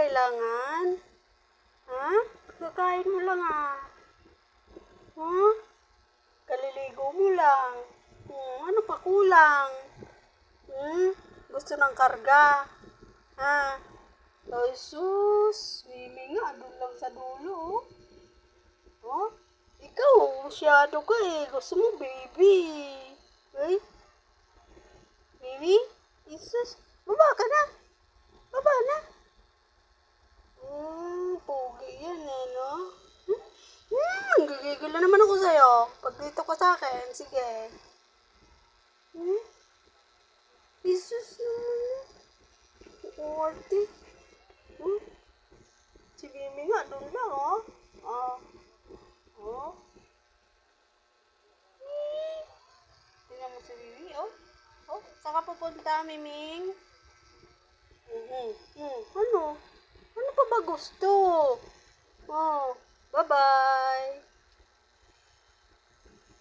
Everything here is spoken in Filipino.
kailangan? Ha? Kakain mo lang ah. Ha? Kaliligo mo lang. Hmm, ano pa kulang? Hmm? Gusto ng karga? Ha? Ay, sus. Mimi nga, doon lang sa dulo. Oh. Oh? Ikaw, masyado ka eh. Gusto mo, baby. Ay? Baby? Isus, baba ka na. Baba na. Hmm, pogi yan eh, no? Hmm, hmm gigigil na naman ako sa'yo. Pag dito ka sa akin, sige. Hmm? Isus naman. Kuwarte. Hmm? Si Mimi nga, doon lang, oh. Oh. Oh. Tingnan mo si Mimi, oh. Oh, saan ka pupunta, Miming? Mm-hmm. Hmm. Ano? Ano pa ba gusto? Oh, bye-bye.